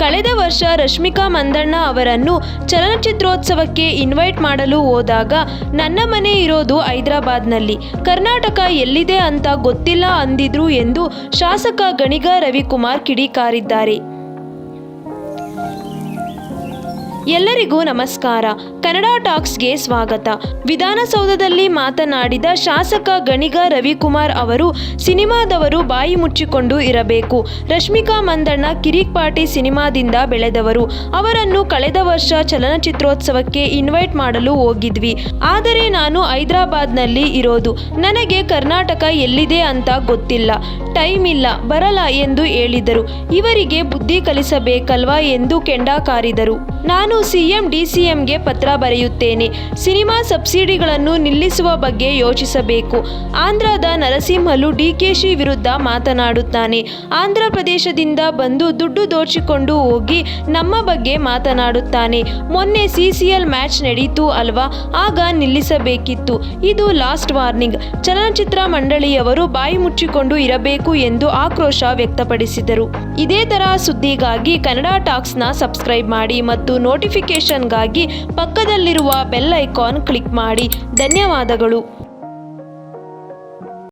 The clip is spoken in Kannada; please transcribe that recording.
ಕಳೆದ ವರ್ಷ ರಶ್ಮಿಕಾ ಮಂದಣ್ಣ ಅವರನ್ನು ಚಲನಚಿತ್ರೋತ್ಸವಕ್ಕೆ ಇನ್ವೈಟ್ ಮಾಡಲು ಹೋದಾಗ ನನ್ನ ಮನೆ ಇರೋದು ಹೈದರಾಬಾದ್ನಲ್ಲಿ. ಕರ್ನಾಟಕ ಎಲ್ಲಿದೆ ಅಂತ ಗೊತ್ತಿಲ್ಲ ಅಂದಿದ್ರು ಎಂದು ಶಾಸಕ ಗಣಿಗ ರವಿಕುಮಾರ್ ಕಿಡಿಕಾರಿದ್ದಾರೆ. ಎಲ್ಲರಿಗೂ ನಮಸ್ಕಾರ. ಕನ್ನಡ ಟಾಕ್ಸ್ಗೆ ಸ್ವಾಗತ. ವಿಧಾನಸೌಧದಲ್ಲಿ ಮಾತನಾಡಿದ ಶಾಸಕ ಗಣಿಗ ರವಿಕುಮಾರ್ ಅವರು, ಸಿನಿಮಾದವರು ಬಾಯಿ ಮುಚ್ಚಿಕೊಂಡು ಇರಬೇಕು. ರಶ್ಮಿಕಾ ಮಂದಣ್ಣ ಕಿರಿಕ್ ಪಾಟಿ ಸಿನಿಮಾದಿಂದ ಬೆಳೆದವರು. ಅವರನ್ನು ಕಳೆದ ವರ್ಷ ಚಲನಚಿತ್ರೋತ್ಸವಕ್ಕೆ ಇನ್ವೈಟ್ ಮಾಡಲು ಹೋಗಿದ್ವಿ. ಆದರೆ ನಾನು ಹೈದರಾಬಾದ್ನಲ್ಲಿ ಇರೋದು. ನನಗೆ ಕರ್ನಾಟಕ ಎಲ್ಲಿದೆ ಅಂತ ಗೊತ್ತಿಲ್ಲ. ಟೈಮ್ ಇಲ್ಲ, ಬರಲ್ಲ ಎಂದು ಹೇಳಿದರು. ಇವರಿಗೆ ಬುದ್ಧಿ ಕಲಿಸಬೇಕಲ್ವಾ ಎಂದು ಕೆಂಡ ಕಾರಿದರು ನಾನು ಸಿಎಂ ಡಿಸಿಎಂಗೆ ಪತ್ರ ಬರೆಯುತ್ತೇನೆ. ಸಿನಿಮಾ ಸಬ್ಸಿಡಿಗಳನ್ನು ನಿಲ್ಲಿಸುವ ಬಗ್ಗೆ ಯೋಚಿಸಬೇಕು. ಆಂಧ್ರದ ನರಸಿಂಹಲು ಡಿಕೆಶಿ ವಿರುದ್ಧ ಮಾತನಾಡುತ್ತಾನೆ. ಆಂಧ್ರ ಪ್ರದೇಶದಿಂದ ಬಂದು ದುಡ್ಡು ದೋಚಿಕೊಂಡು ಹೋಗಿ ನಮ್ಮ ಬಗ್ಗೆ ಮಾತನಾಡುತ್ತಾನೆ. ಮೊನ್ನೆ ಸಿಸಿಎಲ್ ಮ್ಯಾಚ್ ನಡೀತು ಅಲ್ವಾ? ಆಗ ನಿಲ್ಲಿಸಬೇಕಿತ್ತು. ಇದು ಲಾಸ್ಟ್ ವಾರ್ನಿಂಗ್. ಚಲನಚಿತ್ರ ಮಂಡಳಿಯವರು ಬಾಯಿ ಮುಚ್ಚಿಕೊಂಡು ಇರಬೇಕು ಎಂದು ಆಕ್ರೋಶ ವ್ಯಕ್ತಪಡಿಸಿದರು. ಇದೇ ಥರ ಸುದ್ದಿಗಾಗಿ ಕನ್ನಡ ಟಾಕ್ಸ್ನ ಸಬ್ಸ್ಕ್ರೈಬ್ ಮಾಡಿ ಮತ್ತು ನೋಟಿಫಿಕೇಷನ್ಗಾಗಿ ಪಕ್ಕದಲ್ಲಿರುವ ಬೆಲ್ ಐಕಾನ್ ಕ್ಲಿಕ್ ಮಾಡಿ. ಧನ್ಯವಾದಗಳು.